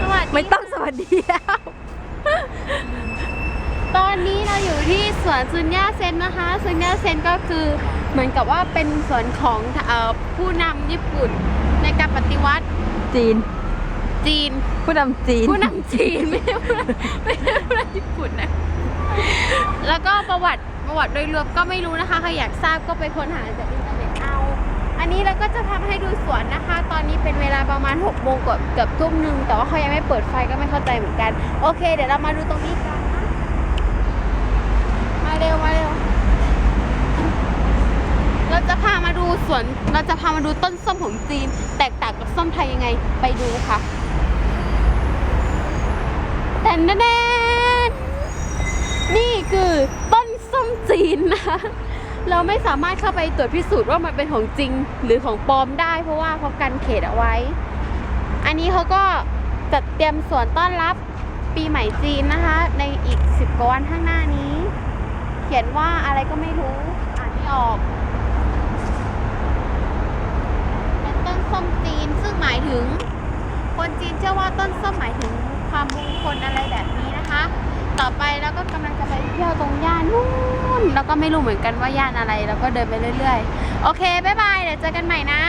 สวัสดีไม่ต้องสวัสดีแล้ว ตอนนี้เราอยู่ที่สวนซุนย่าเซนนะคะซุนย่าเซนก็คือเหมือนกับว่าเป็นสวนของเอ่อผู้นำญี่ปุ่นในการปฏิวัติจีน จีน ผู้นำจีน ผู้นำจีนไม่ใช่ผู้นำไม่ใช่ผู้นำญี่ปุ่นนะ แล้วก็ประวัติประวัติโดยรวมก็ไม่รู้นะคะใครอยากทราบก็ไปค้นหาจากอินเทอร์เน็ตเอา อันนี้เราก็จะทำให้ดูสวนนะคะต อนนี้เป็นเวลาประมาณ6โมงกว่าเกือบทุ่มหนึ่งแต่ว่าเขายังไม่เปิดไฟก็ไม่เข้าใจเหมือนกัน โอเค เดี๋ยวเรามาดูตรงนี้กันนะมาเร็วมาเร็วเราจะพามาดูสวนเราจะพามาดูต้นส้มของจีน แตกต่างกับส้มไทยยังไงไปดูค่ะแต่แน่นี่คือต้นส้มจีนนะคะ เราไม่สามารถเข้าไปตรวจพิสูจน์ว่ามันเป็นของจริงหรือของปลอมได้ เพราะว่าเขากันเขตเอาไว้ อันนี้เขาก็จัดเตรียมสวนต้อนรับปีใหม่จีนนะคะ ในอีกสิบกว่าวันข้างหน้านี้ เขียนว่าอะไรก็ไม่รู้ อ่านไม่ออก เป็นต้นส้มจีนซึ่งหมายถึง คนจีนเชื่อว่าต้นส้มหมายถึงความมงคลอะไรแบบนี้นะคะ ต่อไปเราก็กำลังจะไปเที่ยวตรงย่านนู่นแล้วก็ไม่รู้เหมือนกันว่าย่านอะไร แล้วก็เดินไปเรื่อย ๆ โอเคบ๊ายบายเดี๋ยวเจอกันใหม่นะ